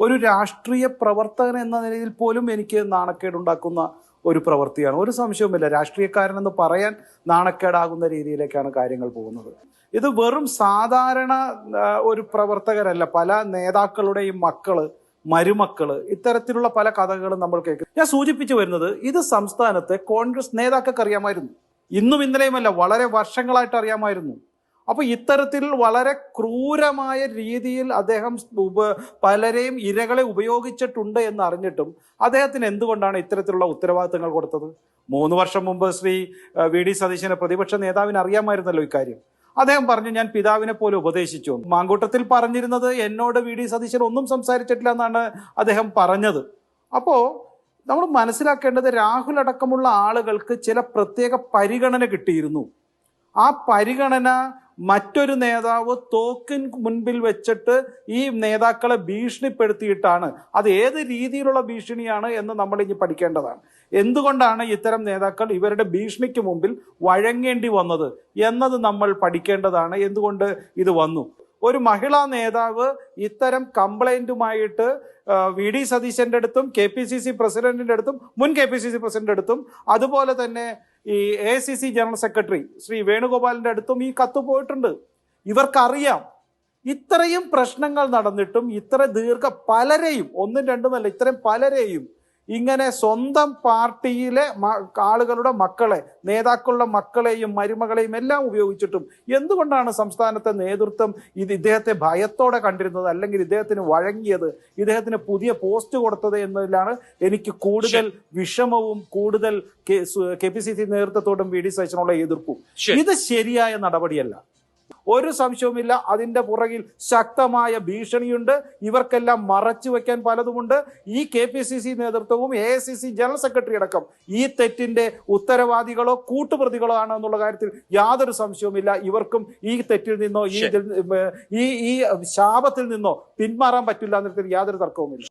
ഒരു രാഷ്ട്രീയ പ്രവർത്തകൻ എന്ന നിലയിൽ പോലും എനിക്ക് നാണക്കേടുണ്ടാക്കുന്ന ഒരു പ്രവൃത്തിയാണ്. ഒരു സംശയവുമില്ല. രാഷ്ട്രീയക്കാരനെന്ന് പറയാൻ നാണക്കേടാകുന്ന രീതിയിലേക്കാണ് കാര്യങ്ങൾ പോകുന്നത്. ഇത് വെറും സാധാരണ ഒരു പ്രവർത്തകരല്ല. പല നേതാക്കളുടെയും മക്കൾ മരുമക്കൾ ഇത്തരത്തിലുള്ള പല കഥകളും നമ്മൾ കേൾക്കും. ഞാൻ സൂചിപ്പിച്ചു വരുന്നത് ഇത് സംസ്ഥാനത്തെ കോൺഗ്രസ് നേതാക്കൾക്ക് അറിയാമായിരുന്നു. ഇന്നും ഇന്നലെയുമല്ല വളരെ വർഷങ്ങളായിട്ട് അറിയാമായിരുന്നു. അപ്പൊ ഇത്തരത്തിൽ വളരെ ക്രൂരമായ രീതിയിൽ അദ്ദേഹം പലരെയും ഇരകളെ ഉപയോഗിച്ചിട്ടുണ്ട് എന്ന് അറിഞ്ഞിട്ടും അദ്ദേഹത്തിന് എന്തുകൊണ്ടാണ് ഇത്തരത്തിലുള്ള ഉത്തരവാദിത്തങ്ങൾ കൊടുത്തത്? മൂന്ന് വർഷം മുമ്പ് ശ്രീ വി. ഡി. സതീശന് പ്രതിപക്ഷ നേതാവിന് അറിയാമായിരുന്നല്ലോ ഇക്കാര്യം. അദ്ദേഹം പറഞ്ഞു ഞാൻ പിതാവിനെ പോലെ ഉപദേശിച്ചു. മാങ്കൂട്ടത്തിൽ പറഞ്ഞിരുന്നത് എന്നോട് വി. ഡി. സതീശൻ ഒന്നും സംസാരിച്ചിട്ടില്ല എന്നാണ് അദ്ദേഹം പറഞ്ഞത്. അപ്പോൾ നമ്മൾ മനസ്സിലാക്കേണ്ടത് രാഹുൽ അടക്കമുള്ള ആളുകൾക്ക് ചില പ്രത്യേക പരിഗണന കിട്ടിയിരുന്നു. ആ പരിഗണന മറ്റൊരു നേതാവ് തോക്കിൻ മുൻപിൽ വെച്ചിട്ട് ഈ നേതാക്കളെ ഭീഷണിപ്പെടുത്തിയിട്ടാണ്. അത് ഏത് രീതിയിലുള്ള ഭീഷണിയാണ് എന്ന് നമ്മൾ ഇനി പഠിക്കേണ്ടതാണ്. എന്തുകൊണ്ടാണ് ഇത്തരം നേതാക്കൾ ഇവരുടെ ഭീഷണിക്ക് മുമ്പിൽ വഴങ്ങേണ്ടി വന്നത് എന്നത് നമ്മൾ പഠിക്കേണ്ടതാണ്. എന്തുകൊണ്ട് ഇത് വന്നു? ഒരു മഹിളാ നേതാവ് ഇത്തരം കംപ്ലൈന്റുമായിട്ട് വി ഡി സതീശന്റെ അടുത്തും കെ പി സി സി പ്രസിഡന്റിന്റെ അടുത്തും മുൻ കെ പി സി സി പ്രസിഡന്റിന്റെ അടുത്തും അതുപോലെ തന്നെ ഈ A C C general secretary Shri വേണുഗോപാലിന്റെ അടുത്തും ഈ കത്ത് പോയിട്ടുണ്ട്. ഇവർക്കറിയാം ഇത്രയും പ്രശ്നങ്ങൾ നടന്നിട്ടും ഇത്ര ദീർഘ പലരെയും ഒന്നും രണ്ടുമല്ല ഇത്രയും പലരെയും ഇങ്ങനെ സ്വന്തം പാർട്ടിയിലെ ആളുകളുടെ മക്കളെ നേതാക്കളുടെ മക്കളെയും മരുമകളെയും എല്ലാം ഉപയോഗിച്ചിട്ടും എന്തുകൊണ്ടാണ് സംസ്ഥാനത്തെ നേതൃത്വം ഇത് ഇദ്ദേഹത്തെ ഭയത്തോടെ കണ്ടിരുന്നത് അല്ലെങ്കിൽ ഇദ്ദേഹത്തിന് വഴങ്ങിയത് ഇദ്ദേഹത്തിന് പുതിയ പോസ്റ്റ് കൊടുത്തത് എന്നതിലാണ് എനിക്ക് കൂടുതൽ വിഷമവും കൂടുതൽ കെ പി സി സി നേതൃത്വത്തോടും വി ഡി സതീശനുള്ള എതിർപ്പും. ഇത് ശരിയായ നടപടിയല്ല. ഒരു സംശയവുമില്ല. അതിന്റെ പുറകിൽ ശക്തമായ ഭീഷണിയുണ്ട്. ഇവർക്കെല്ലാം മറച്ചു വെക്കാൻ പലതുമുണ്ട്. ഈ കെ പി സി സി നേതൃത്വവും A I C C general secretary അടക്കം ഈ തെറ്റിന്റെ ഉത്തരവാദികളോ കൂട്ടുപ്രതികളോ ആണ് എന്നുള്ള കാര്യത്തിൽ യാതൊരു സംശയവുമില്ല. ഇവർക്കും ഈ തെറ്റിൽ നിന്നോ ഈ ഈ ഈ ശാപത്തിൽ നിന്നോ പിന്മാറാൻ പറ്റില്ല എന്നതിൽ യാതൊരു തർക്കവുമില്ല.